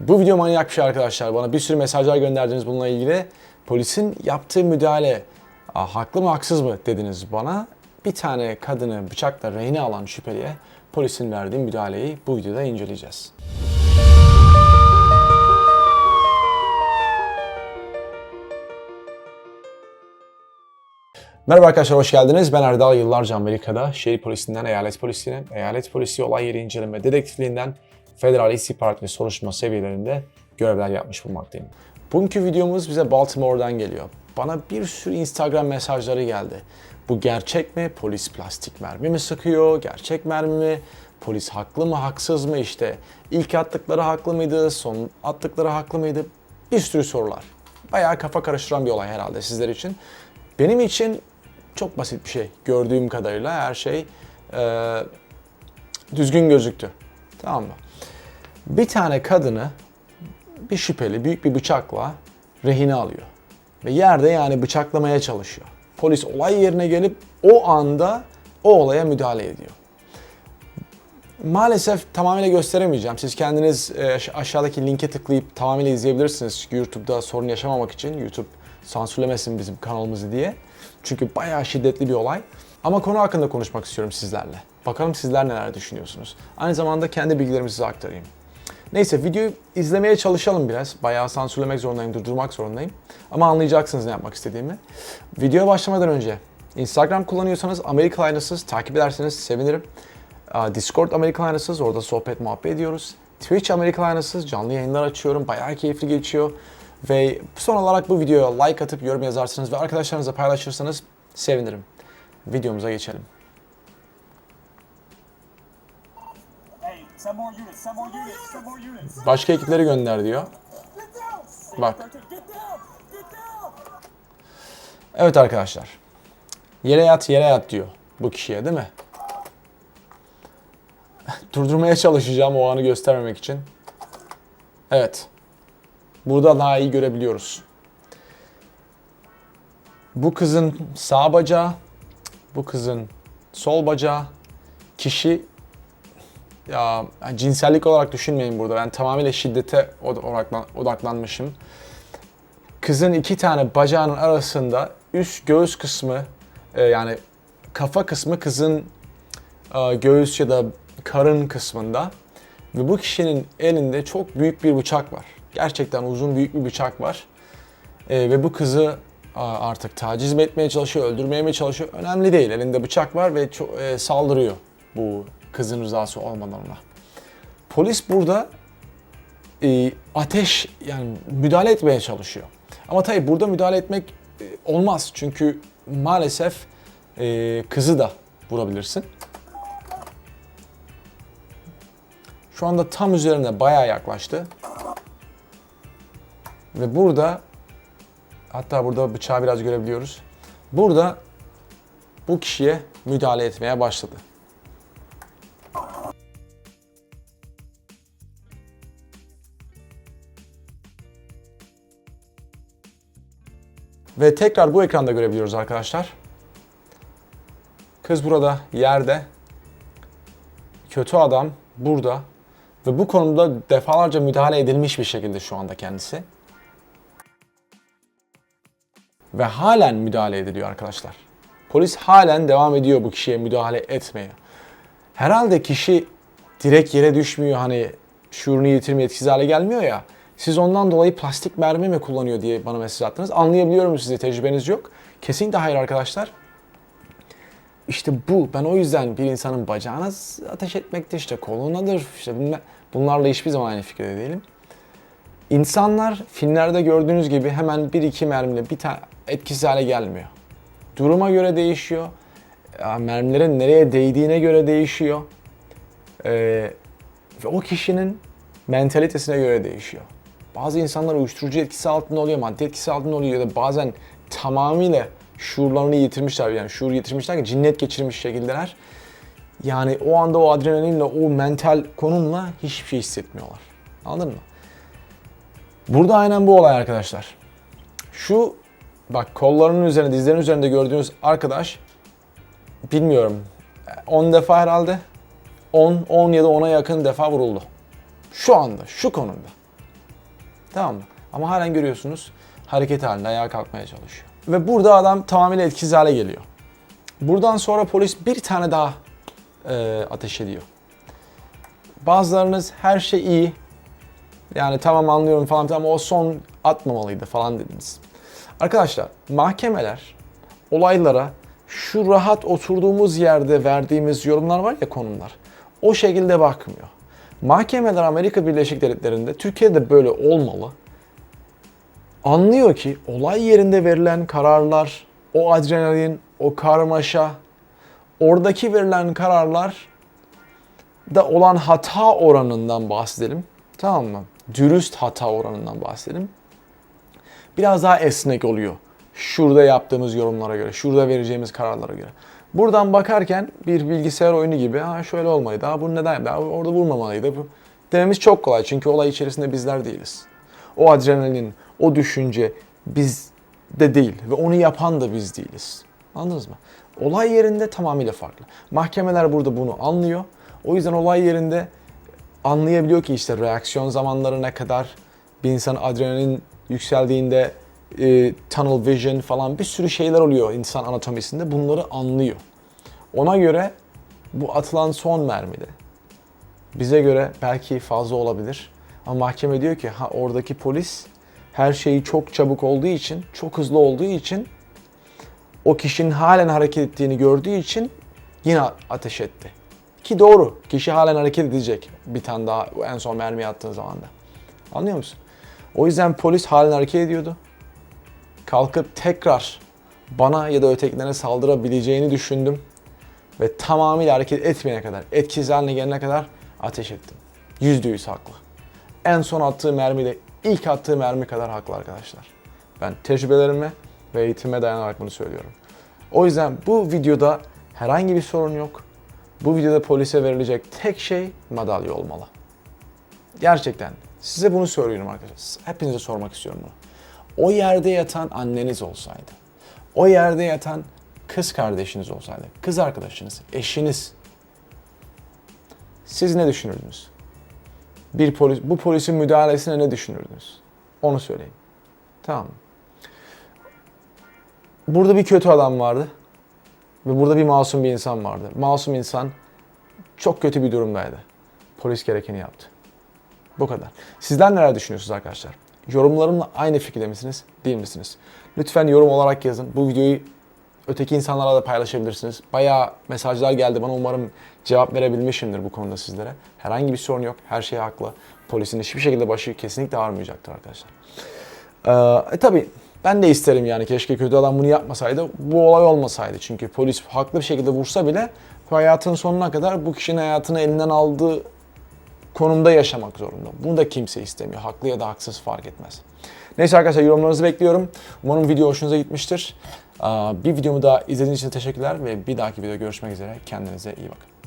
Bu video manyak bir şey arkadaşlar. Bana bir sürü mesajlar gönderdiniz bununla ilgili. Polisin yaptığı müdahale "Aa, haklı mı haksız mı dediniz bana. Bir tane kadını bıçakla rehine alan şüpheliye polisin verdiği müdahaleyi bu videoda inceleyeceğiz. Merhaba arkadaşlar hoş geldiniz. Ben Erdal. Yıllarca Amerika'da şehir polisinden eyalet polisine, eyalet polisi olay yeri inceleme dedektifliğinden federal istihbarat ve soruşturma seviyelerinde görevler yapmış bulmaktayım. Bugünkü videomuz bize Baltimore'dan geliyor. Bana bir sürü Instagram mesajları geldi. Bu gerçek mi? Polis plastik mermi mi sıkıyor? Gerçek mermi mi? Polis haklı mı haksız mı işte? İlk attıkları haklı mıydı? Son attıkları haklı mıydı? Bir sürü sorular. Bayağı kafa karıştıran bir olay herhalde sizler için. Benim için çok basit bir şey. Gördüğüm kadarıyla her şey e, düzgün gözüktü. Tamam mı? Bir tane kadını bir şüpheli büyük bir bıçakla rehine alıyor. Ve yerde yani bıçaklamaya çalışıyor. Polis olay yerine gelip o anda o olaya müdahale ediyor. Maalesef tamamıyla gösteremeyeceğim. Siz kendiniz e, aş- aşağıdaki linke tıklayıp tamamıyla izleyebilirsiniz. Çünkü YouTube'da sorun yaşamamak için YouTube sansürlemesin bizim kanalımızı diye. Çünkü bayağı şiddetli bir olay. Ama konu hakkında konuşmak istiyorum sizlerle. Bakalım sizler neler düşünüyorsunuz. Aynı zamanda kendi bilgilerimi size aktarayım. Neyse videoyu izlemeye çalışalım biraz. Bayağı sansürlemek zorundayım, durdurmak zorundayım. Ama anlayacaksınız ne yapmak istediğimi. Videoya başlamadan önce Instagram kullanıyorsanız Amerika Aynasız takip ederseniz sevinirim. Discord Amerika Aynasız orada sohbet muhabbet ediyoruz. Twitch Amerika Aynasız canlı yayınlar açıyorum. Bayağı keyifli geçiyor. Ve son olarak bu videoya like atıp yorum yazarsınız ve arkadaşlarınızla paylaşırsanız sevinirim. Videomuza geçelim. Başka ekipleri gönder diyor. Bak. Evet arkadaşlar. Yere yat, yere yat diyor bu kişiye değil mi? Durdurmaya çalışacağım o anı göstermemek için. Evet. Burada daha iyi görebiliyoruz. Bu kızın sağ bacağı, bu kızın sol bacağı, kişi ya cinsellik olarak düşünmeyin burada. Ben tamamıyla şiddete od- odaklan- odaklanmışım. Kızın iki tane bacağının arasında üst göğüs kısmı e, yani kafa kısmı kızın e, göğüs ya da karın kısmında ve bu kişinin elinde çok büyük bir bıçak var. Gerçekten uzun büyük bir bıçak var. E, ve bu kızı artık taciz mi etmeye çalışıyor, öldürmeye mi çalışıyor? Önemli değil. Elinde bıçak var ve çok, e, saldırıyor bu kızın rızası olmadan ona. Polis burada e, ateş yani müdahale etmeye çalışıyor. Ama tabii burada müdahale etmek e, olmaz çünkü maalesef e, kızı da vurabilirsin. Şu anda tam üzerine bayağı yaklaştı. Ve burada hatta burada bıçağı biraz görebiliyoruz. Burada bu kişiye müdahale etmeye başladı. Ve tekrar bu ekranda görebiliyoruz arkadaşlar. Kız burada yerde. Kötü adam burada. Ve bu konumda defalarca müdahale edilmiş bir şekilde şu anda kendisi. Ve halen müdahale ediliyor arkadaşlar. Polis halen devam ediyor bu kişiye müdahale etmeye. Herhalde kişi direkt yere düşmüyor hani şuurunu yitirmiyor etkisiz hale gelmiyor ya. Siz ondan dolayı plastik mermi mi kullanıyor diye bana mesaj attınız. Anlayabiliyorum sizi tecrübeniz yok. Kesinlikle hayır arkadaşlar. İşte bu. Ben o yüzden bir insanın bacağına ateş etmekte işte kolunadır. işte. Bunlarla hiçbir zaman aynı fikirde değilim. İnsanlar filmlerde gördüğünüz gibi hemen bir iki mermiyle bir tane etkisiz hale gelmiyor. Duruma göre değişiyor. Mermilerin nereye değdiğine göre değişiyor. Ee, ve o kişinin mentalitesine göre değişiyor. Bazı insanlar uyuşturucu etkisi altında oluyor, madde etkisi altında oluyor ya da bazen tamamıyla şuurlarını yitirmişler. Yani şuur yitirmişler ki cinnet geçirmiş şekildeler. Yani o anda o adrenalinle, o mental konumla hiçbir şey hissetmiyorlar. Anladın mı? Burada aynen bu olay arkadaşlar. Şu bak kollarının üzerinde, dizlerinin üzerinde gördüğünüz arkadaş bilmiyorum 10 defa herhalde 10, 10 ya da 10'a yakın defa vuruldu. Şu anda, şu konumda. Tamam mı? Ama halen görüyorsunuz hareket halinde ayağa kalkmaya çalışıyor. Ve burada adam tamamıyla etkisiz hale geliyor. Buradan sonra polis bir tane daha e, ateş ediyor. Bazılarınız her şey iyi. Yani tamam anlıyorum falan ama o son atmamalıydı falan dediniz. Arkadaşlar mahkemeler olaylara şu rahat oturduğumuz yerde verdiğimiz yorumlar var ya konumlar. O şekilde bakmıyor. Mahkemeler Amerika Birleşik Devletleri'nde Türkiye'de böyle olmalı. Anlıyor ki olay yerinde verilen kararlar, o adrenalin, o karmaşa, oradaki verilen kararlar da olan hata oranından bahsedelim. Tamam mı? Dürüst hata oranından bahsedelim. Biraz daha esnek oluyor. Şurada yaptığımız yorumlara göre, şurada vereceğimiz kararlara göre. Buradan bakarken bir bilgisayar oyunu gibi ha şöyle olmalıydı, ha bunu neden yaptı, orada vurmamalıydı. Bu dememiz çok kolay çünkü olay içerisinde bizler değiliz. O adrenalin, o düşünce bizde değil ve onu yapan da biz değiliz. Anladınız mı? Olay yerinde tamamıyla farklı. Mahkemeler burada bunu anlıyor. O yüzden olay yerinde anlayabiliyor ki işte reaksiyon zamanları ne kadar bir insan adrenalin yükseldiğinde e, tunnel vision falan bir sürü şeyler oluyor insan anatomisinde. Bunları anlıyor. Ona göre bu atılan son mermide bize göre belki fazla olabilir. Ama mahkeme diyor ki ha oradaki polis her şeyi çok çabuk olduğu için, çok hızlı olduğu için o kişinin halen hareket ettiğini gördüğü için yine ateş etti. Ki doğru. Kişi halen hareket edecek bir tane daha en son mermi attığın zaman da. Anlıyor musun? O yüzden polis halen hareket ediyordu. Kalkıp tekrar bana ya da ötekilerine saldırabileceğini düşündüm. Ve tamamıyla hareket etmeyene kadar, etkisiz haline gelene kadar ateş ettim. Yüzde yüz haklı. En son attığı mermi de ilk attığı mermi kadar haklı arkadaşlar. Ben tecrübelerime ve eğitime dayanarak bunu söylüyorum. O yüzden bu videoda herhangi bir sorun yok. Bu videoda polise verilecek tek şey madalya olmalı. Gerçekten. Size bunu söylüyorum arkadaşlar. Hepinize sormak istiyorum bunu. O yerde yatan anneniz olsaydı, o yerde yatan kız kardeşiniz olsaydı, kız arkadaşınız, eşiniz, siz ne düşünürdünüz? Bir polis, bu polisin müdahalesine ne düşünürdünüz? Onu söyleyin. Tamam? Burada bir kötü adam vardı. Ve burada bir masum bir insan vardı. Masum insan çok kötü bir durumdaydı. Polis gerekeni yaptı. Bu kadar. Sizler neler düşünüyorsunuz arkadaşlar? Yorumlarımla aynı fikirde misiniz? Değil misiniz? Lütfen yorum olarak yazın. Bu videoyu öteki insanlarla da paylaşabilirsiniz. Bayağı mesajlar geldi bana. Umarım cevap verebilmişimdir bu konuda sizlere. Herhangi bir sorun yok. Her şey haklı. Polisin hiçbir şekilde başı kesinlikle ağrımayacaktır arkadaşlar. Ee, e, tabii ben de isterim yani keşke kötü adam bunu yapmasaydı. Bu olay olmasaydı. Çünkü polis haklı bir şekilde vursa bile hayatın sonuna kadar bu kişinin hayatını elinden aldığı konumda yaşamak zorunda. Bunu da kimse istemiyor. Haklı ya da haksız fark etmez. Neyse arkadaşlar yorumlarınızı bekliyorum. Umarım video hoşunuza gitmiştir. Bir videomu daha izlediğiniz için teşekkürler ve bir dahaki videoda görüşmek üzere. Kendinize iyi bakın.